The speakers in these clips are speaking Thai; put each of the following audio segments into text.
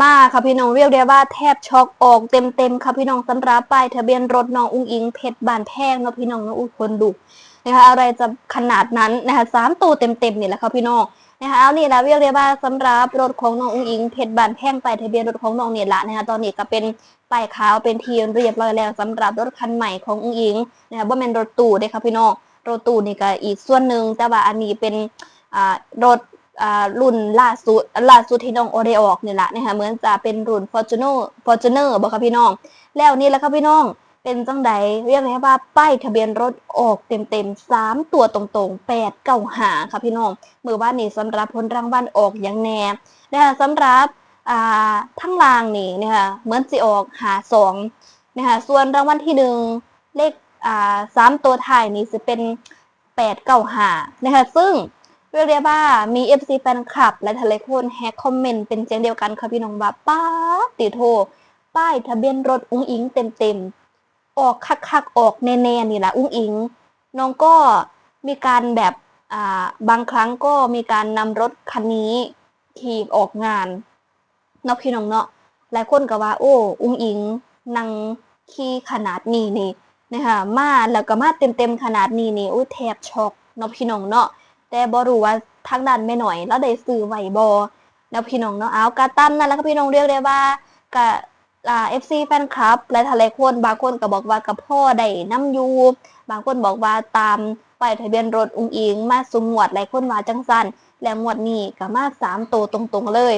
มาค่ะพี่น้องเรียกได้ว่าแทบช็อกออกเต็มๆค่ะพี่น้องสำหรับป้ายทะเบียนรถน้องอุ้งอิงเพชรบานแพงเนาะพี่น้องเนาะอุ้ยคนดุนะคะอะไรจะขนาดนั้นนะคะสามตัวเต็มๆนี่แหละค่ะพี่น้องนะคะเอานี่แหละเรียกได้ว่าสำหรับรถของน้องอุ้งอิงเพชรบานแพงป้ายทะเบียนรถของน้องเนี่ยละนะคะตอนนี้ก็เป็นป้ายขาวเป็นทีเรียบร้อยแล้วสำหรับรถคันใหม่ของอุ้งอิงนะคะว่าเป็นรถตู้เด้ค่ะพี่น้องรถตู้นี่ก็อีกส่วนหนึ่งแต่ว่าอันนี้เป็นรถ รุ่นล่าสุดล่าสุดที่น้องโอได้ออกนี่แหละนะคะเหมือนจะเป็นรุ่น Fortuner Fortuner บอกค่ะพี่น้อง แล้วนี่แหละค่ะพี่น้องเป็นจังใดเรียกได้ว่าป้ายทะเบียนรถออกเต็มๆสามตัวตรงๆแปดเก้าหาค่ะพี่น้องมือบ้านนี้สำหรับผลรางวัลออกอย่างแน่นะคะสำหรับทั้งรางนี่นะคะเหมือนสิออกหาสองนะคะส่วนรางวัลที่หนึ่งเลขสามตัวท้ายนี่จะเป็นแปดเก้าหานะคะซึ่ง เรียกได้ว่ามี FC แฟนคลับ และทะเลคนแฮกคอมเมนต์เป็นเสียงเดียวกันค่ะพี่น้องว่าป้าติโท ป้ายทะเบียนรถอุ้งอิงเต็มๆออกคักๆออกแน่ๆนี่แหละอุ้งอิง น้องก็มีการแบบอ่าบางครั้งก็มีการนำรถคันนี้ขี่ออกงานนาะพี่น้องเนาะหลายคนก็ว่า โอ้ อุ้งอิงนั่งขี่ขนาดนี้นี่นะคะมาแล้วก็มาเต็มๆขนาดนี้นี่อุ้ยแทบช็อกนาะพี่น้องเนาะ แต่บ่รู้ว่าทางด้านแม่หน่อย แล้วได้ซื้อไหวบ่แล้วพี่น้องเนาะเอากาตั้มนั่นแล้วก็พี่น้องเรียกได้ว่ากะอ่า FC แฟนคลับและทะเลคนบางคนก็บอกว่ากับพ่อได้น้ำยูบางคนบอกว่าตามป้ายทะเบียนรถอุ้งอิงมาสุมงวดหลายคนว่าจังซั่นและงวดนี้ก็มาสามตัวตรงๆเลย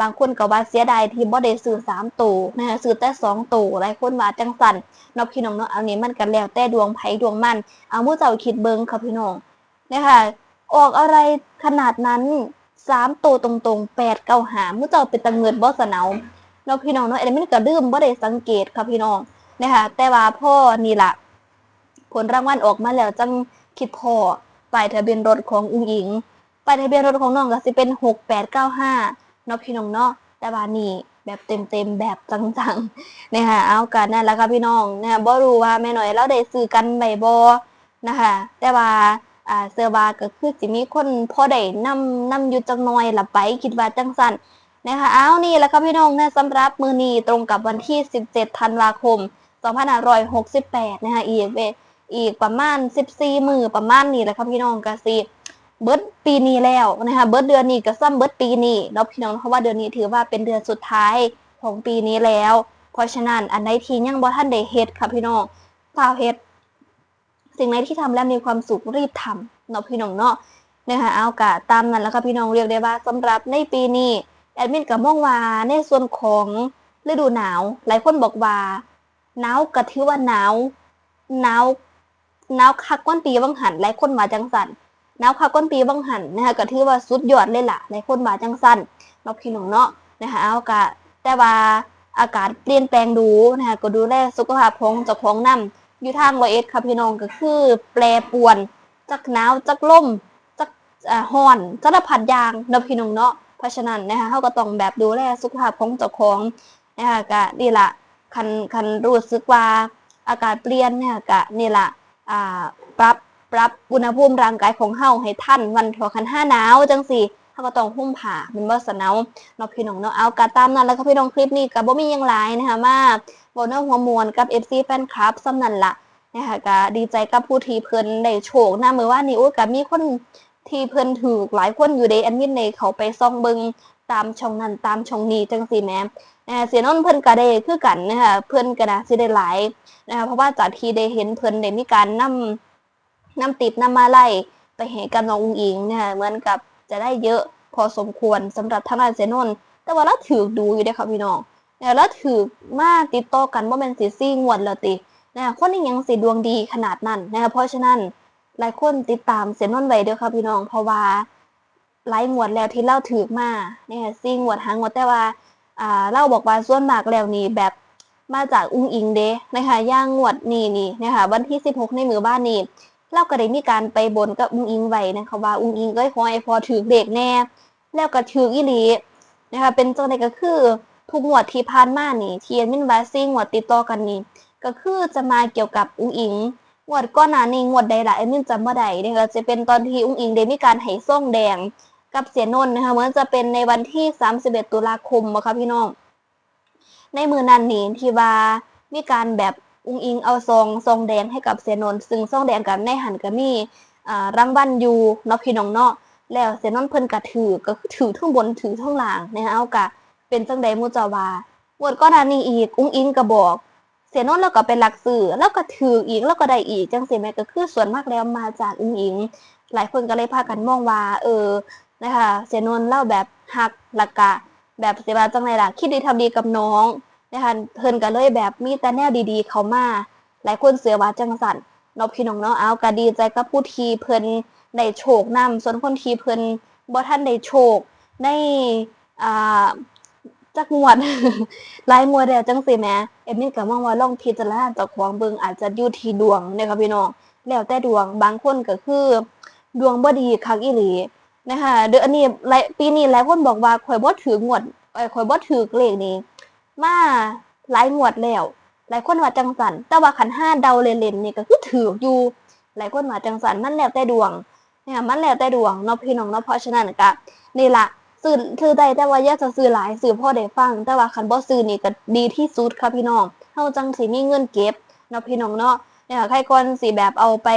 บางคนก็ว่าเสียดายที่บ่ได้ซื้อสามตัวนะซื้อแต่สองตัวหลายคนว่าจังซั่นนาะพี่น้องเนาะเอาเนี้มันกันแล้วแต่ดวงไผดวงมันเอามู่เจ้าคิดเบิ่งค่ะพี่น้องนะคะ ออกอะไรขนาดนั้นสามตัวตรงๆแปดเก้าหามื่อเจ้าเป็นตังเงินบอสนาเนาะพี่น้องเนาะอันนี้มันก็ลืมบ่ได้สังเกตค่ะพี่น้องนะคะแต่ว่าพ่อนี่ละผลรางวัลออกมาแล้วจังคิดพ่อป้ายทะเบียนรถของอุ้งอิงป้ายทะเบียนรถของน้องก็สิเป็นหกแปดเก้าห้าเนาะพี่น้องเนาะแต่ว่านี่แบบเต็มๆแบบจังๆนะคะเอากันนั่นแหละค่ะพี่น้องนะคะบ่รู้ว่าแม่หน่อยเราได้ซื้อกันใบบ่นะคะแต่ว่า อ่าเสื้อบาก็คือสิมีคนพอได้นำนำอยู่จังน้อยละไปคิดว่าจังสั่นนะคะเอาวนี่แหละครับพี่น้องนะสำหรับมือนี้ตรงกับวันที่ 17 ธันวาคม 2568 นะคะอีกเวอีกประมาณ 14 มือประมาณนี้แหละครับพี่น้องก็สิเบิร์ดปีนี้แล้วนะคะเบิร์ดเดือนนี้ก็ซ้ำเบิร์ดปีนี้เนาะพี่น้องเพราะว่าเดือนนี้ถือว่าเป็นเดือนสุดท้ายของปีนี้แล้ว เพราะฉะนั้นอันใดที่ยังบ่ทันได้เฮ็ดค่ะพี่น้องฝ้าวเฮ็ด สิ่งไหนที่ทำแล้วมีความสุขรีบทำเนาะพี่น้องเนาะนะคะเอากะตามนั้นแล้วค่ะพี่น้องเรียกได้ว่าสำหรับในปีนี้แอดมินกับมองว่าในส่วนของฤดูหนาว หลายคนบอกว่าหนาวก็ถือว่าหนาวหนาวหนาวคักก้อนปีบางหันหลายคนว่าจังสันหนาวคักก้อนปีบางหันนะคะก็ถือว่าสุดยอดเลยล่ะหลายคนว่าจังสันเนาะพี่น้องเนาะนะคะเอากะแต่ว่าอากาศเปลี่ยนแปลงดูนะคะก็ดูแลสุขภาพของเจ้าของนํ อยู่ทางร้อยเอ็ดค่ะพี่น้องก็คือ แปรปวนจักหนาวจักลมจักอ่อนสารพัดยางเนาะพี่น้องเนาะเพราะฉะนั้นนะคะเฮาก็ต้องแบบดูแลสุขภาพของเจ้าของนะคะก็นี่ละคันคันรู้สึกว่าอากาศเปลี่ยนเนี่ยก็นี่ละอ่าปรับปรับอุณหภูมิร่างกายของเฮาให้ทันวันทอคันห้าหนาวจังซี่เฮาก็ต้องหุ้มผ้าเป็นบ่สนาวเนาะพี่น้องเนาะเอากะตามนั้นแล้วก็พี่น้องคลิปนี้ก็บ่มีหยังหลายนะคะมา บ่เนาะหัวมวนกับ FC แฟนคลับซ้ำนั่นล่ะนะคะก็ดีใจกับผู้ทีเพิ่นได้โชคนะมือว่านี่โอ้ยก็มีคนที่เพิ่นถูกหลายคนอยู่เดอันมินในเขาไปซ่องเบิงตามช่องนั้นตามช่องนี้จังซี่แมนะคะเสียนนเพิ่นก็ได้คือกันนะคะเพิ่นก็น่าสิได้หลายนะคะเพราะว่าจากที่ได้เห็นเพิ่นได้มีการนำนำติดนำมาไล่ไปให้กับน้องอุ๋งอิงนะคะเหมือนกับจะได้เยอะพอสมควรสำหรับทางด้านเสียนน์แต่ว่าเราถือดูอยู่ด้ค่ะพี่น้อง แล้วถือมาติดต่อกันบ่แม่นสิซี่งวดแล้วตินะคนนี้ยังสิดวงดีขนาดนั้นนะคะเพราะฉะนั้นหลายคนติดตามเซนนอนไว้เด้อค่ะพี่น้องเพราะว่าหลายงวดแล้วที่เล่าถือมาเนี่ยซิงวดหางวดแต่ว่าอ่าเล่าบอกว่าส่วนมากแล้วนี่แบบมาจากอุ้งอิงเด้นะคะย่างงวดนี่นี่นะคะวันที่ 16 ในมือบ้านนี่เล่าก็ได้มีการไปบนกับอุ้งอิงไว้นะคะว่าอุ้งอิงก็ขอให้พอถือเด็กแน่ แล้วก็ถืออีหลีนะคะเป็นจังไดก็คือ ทุกงวดที่ผ่านมานี่ที่แอดมินว่าซิงวดติดต่อกันนี่ก็คือจะมาเกี่ยวกับอุ้งอิงงวดก้อนหน้านี้งวดใดละไอ้มินจำบ่ได้เด้ก็จะเป็นตอนที่อุ้งอิงได้มีการให้ส่งแดงกับเสียนนท์นะคะเหมือนจะเป็นในวันที่ 31 ตุลาคมบ่คะพี่น้อง ในมือนันนี่ที่ว่ามีการแบบอุ้งอิงเอาซองซองแดงให้กับเสียนนท์ซึ่งซองแดงกับในหันก็มีอ่ารางวัลอยู่เนาะพี่น้องเนาะแล้วเสียนนท์เพิ่นก็ถือก็ถือทั้งบนถือทั้งล่างนะคะเอากะ เป็นจังใดมูเจาว่างวดก้อนหน้านี้อีกอุ้งอิงก็บอก เสียโนนแล้วก็เป็นหลักสื่อแล้วก็ถืออีกแล้วก็ได้อีกจังสิแม่ก็คือส่วนมากแล้วมาจากอุ้งอิง หลายคนก็เลยพากันมองว่า เออนะคะ เสียโนนเล่าแบบหักหลักกะ แบบเสียบาจังไรล่ะคิดดีทำดีกับน้องนะคะเพิ่นก็เลยแบบมีแต่แนวดีๆ เขามาหลายคนเสือว่าจังสันนาะพี่น้องเนาะเอาก็ดีใจกับผู้ทีเพิ่นได้โชคนำส่วนคนทีเพิ่นบ่ท่านได้โชคได้อ่า จักงวดหลายงวดแล้วจังสิแหมเอมมี่ก็มองว่าลองพิจารณาจ้าของเบิงอาจจะอยู่ที่ดวงนะคะพี่น้องแล้วแต่ดวงบางคนก็คือ ดวงบ่ดีคักอีหลีนะคะเดือนนี้หลายปีนี้หลายคนบอกว่าข่อยบ่ถืองวดเอ้ยข่อยบ่ถือเลขนี้มาหลายงวดแล้วหลายคนว่าจังสันแต่ว่าขันห้าเดาเล่นๆนี่ก็คือถืออยู่ หลายคนว่าจังสันมันแล้วแต่ดวงเนี่ยมันแล้วแต่ดวงเนาะพี่น้องเนาะเพราะฉะนั้นก็นี่ละ ซื้อซื้อได้แต่ว่าอยากจะซื้อหลายซื้อพ่อได้ฟัง แต่ว่าคันบ่ซื้อนี่ก็ดีที่สุดค่ะพี่น้องเฮาจังสิมีเงินเก็บเนาะพี่น้องเนาะเนี่ยใครก่อนสิแบบเอาไป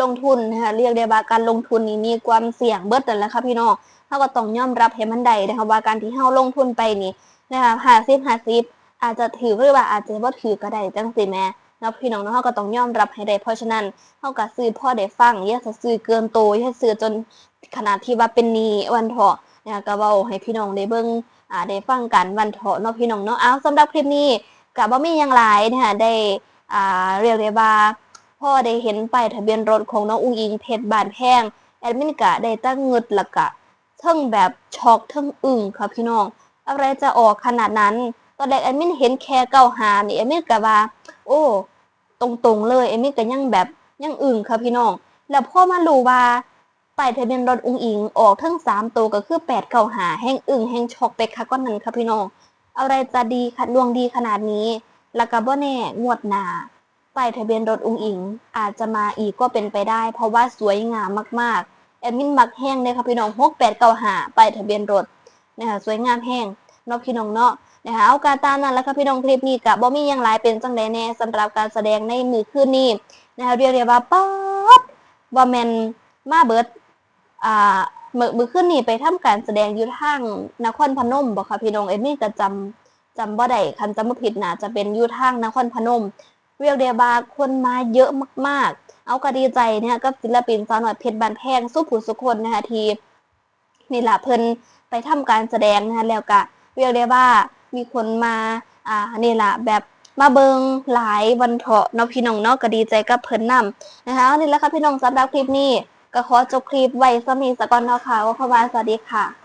ลงทุนนะคะเรียกได้ว่าการลงทุนนี่มีความเสี่ยงเบิดนั่นแหละค่ะพี่น้องเฮาก็ต้องยอมรับให้มันได้นะคะว่าการที่เฮาลงทุนไปนี่นะคะ50 50อาจจะถือหรือว่าอาจจะบ่ถือก็ได้จังสิแม่ เนาะพี่น้องเนาะเฮาก็ต้องยอมรับให้ได้เพราะฉะนั้นเฮาก็ซื้อพ่อได้ฟังอย่าจะซื้อเกินโตอย่าซื้อจนขนาดที่ว่าเป็นหนี้วันเถาะนะคะก็เว้าให้พี่น้องได้เบิ่งอ่าได้ฟังกันวันเถาะเนาะพี่น้องเนาะอ้าวสำหรับคลิปนี้ก็บ่มีหยังหลายนะคะได้อ่าเรียกได้ว่าพ่อได้เห็นป้ายทะเบียนรถของน้องอุ้งอิงเพชรบานแพงแอดมินก็ได้ตั้งเงิดละกะทั้งแบบช็อกทั้งอึ้งค่ะพี่น้อง อะไรจะออกขนาดนั้น ตอนแรกแอดมินเห็นแค่เก้าหานี่แอดมินก็ว่า โอ้ ตรงๆเลยแอมินก็ยังแบบยังอึ้งค่ะพี่น้อง แล้วพ่อมารู้ว่าป้ายทะเบียนรถอุ้งอิงออกทั้งสามตัวก็คือแปดเก้าหาแห้งอึ่งแห้งช็อกไปค่ะก้อนนั้นค่ะพี่น้อง อะไรจะดีค่ะดวงดีขนาดนี้ แล้วก็บ่แน่งวดหนาป้ายทะเบียนรถอุ้งอิง อาจจะมาอีกก็เป็นไปได้ เพราะว่าสวยงามมากๆแอดมินมักแห้งเลยค่ะพี่น้องหกแปดเก้าหาป้ายทะเบียนรถนะคะสวยงามแห้ง เนาะพี่น้องเนาะนะคะเอาการตามนั้นแล้วค่ะพี่น้องคลิปนี้กับบ่มียังหลายเป็นจังไดแน่สำหรับการแสดงในมือคืนนี้นะคะเรียกได้ว่าป๊อดว่าแมนมาเบิดอ่าเมื่อมือขึ้นนี่ไปทำการแสดงอยู่ทางนครพนมบอกค่ะพี่น้องเอมมี่ก็จำจำบ่ได้คันจำบ่ผิดน่าจะเป็นอยู่ทางนครพนม เรียกได้ว่าคนมาเยอะมากๆ เอาก็ดีใจเนี่ยกับศิลปินสาวหน่อยเพชรบานแพงสู้ผู้สุคนนะคะทีนี่ละเพิ่นไปทำการแสดงนะคะแล้วก็ เรียกได้ว่ามีคนมาอ่านี่ละแบบมาเบิงหลายวันเถาะเนาะพี่น้องเนาะก็ดีใจกับเพิ่นนำนะคะนี่แหละค่ะพี่น้องสำหรับคลิปนี้ก็ขอจบคลิปไว้สมีสกอนเนาะค่ะว่าเข้ามาสวัสดีค่ะ